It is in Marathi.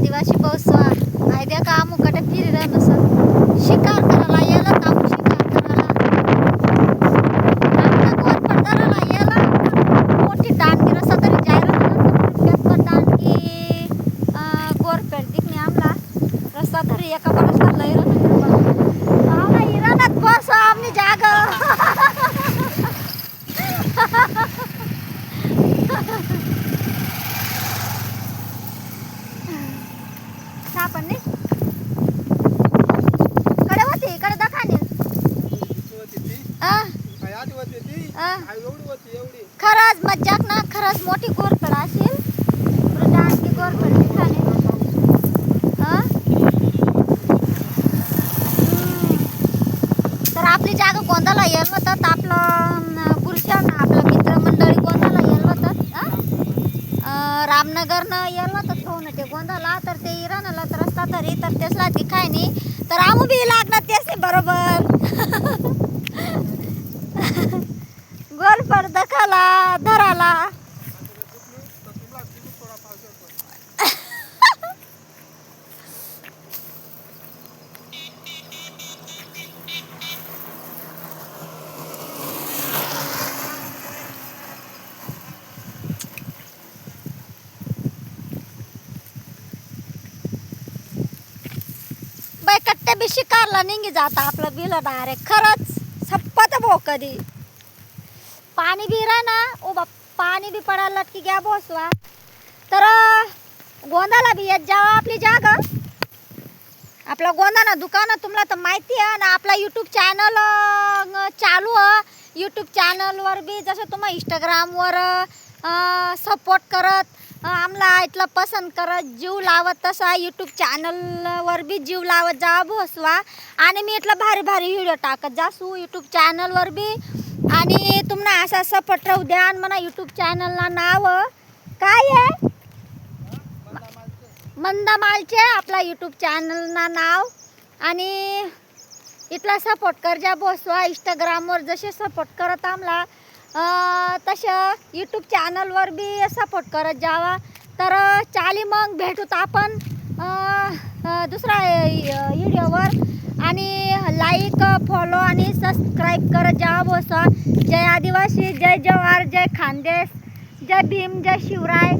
आदिवासी बसवा आयद्या का मुकटे फिरी नसत शिकार करायला याला काम शिकार करायला. याला मोठी दांडगी रस्ता तरी जायला दांडगी गोर पेडदिक आमला रस्ता तरी एका बरसला लय राहणार इराणात बस आमनी जाग सापडणे कडे होती कडे दखाने खरंच मज्जाक ना खरंच मोठी गोरपड असेल पुरं डान्सची गोरपड तर आपली जागा कोणताला येल होतात आपलं पुरुषांना आपलं मित्रमंडळी कोणाला येल होतात रामनगरनं येल होतात झाला तर ते इराणाला तर रस्ता तरी तर तेसला काय नाही. तर आमू बी लागणार तेच बरोबर. गोलपड दखाला धराला. कट्टे बी शिकारला निघी जाता आपलं बिल डायरेक्ट खरंच सप्पत भो कधी. पाणी बी राह ना ओ बा पाणी बी पडायला लटकी घ्या बोसवा तर गोंदाला बी येत जावा आपली जागा. आपला गोंदा ना दुकान तुम्हाला तर माहिती आहे ना आपला यूट्यूब चॅनल चालू आहे. यूट्यूब चॅनलवर बी जसं तुम्हाला इंस्टाग्रामवर सपोर्ट करत आम्हाला इथलं पसंत करत जीव लावत तसा यूट्यूब चॅनलवर बी जीव लावत जा भोसवा. आणि मी इथलं भारी भारी व्हिडिओ टाकत जासू यूट्यूब चॅनलवर बी. आणि तुम्हाला असा सपोर्ट राहू द्या आणि म्हणा यूट्यूब चॅनलला नाव. काय आहे मंदामालचे आपला यूट्यूब चॅनलना नाव. आणि इथला सपोर्ट कर जा बसवा इंस्टाग्रामवर जसे सपोर्ट करत आम्हाला तसं यूट्यूब चॅनलवर बी सपोर्ट करत जावा. तर चाली मग भेटूत आपण दुसरा व्हिडिओवर आणि लाईक फॉलो आणि सबस्क्राईब करत जावा बसवा जय आदिवासी जय जवार जय खानदेश जय भीम जय शिवराय.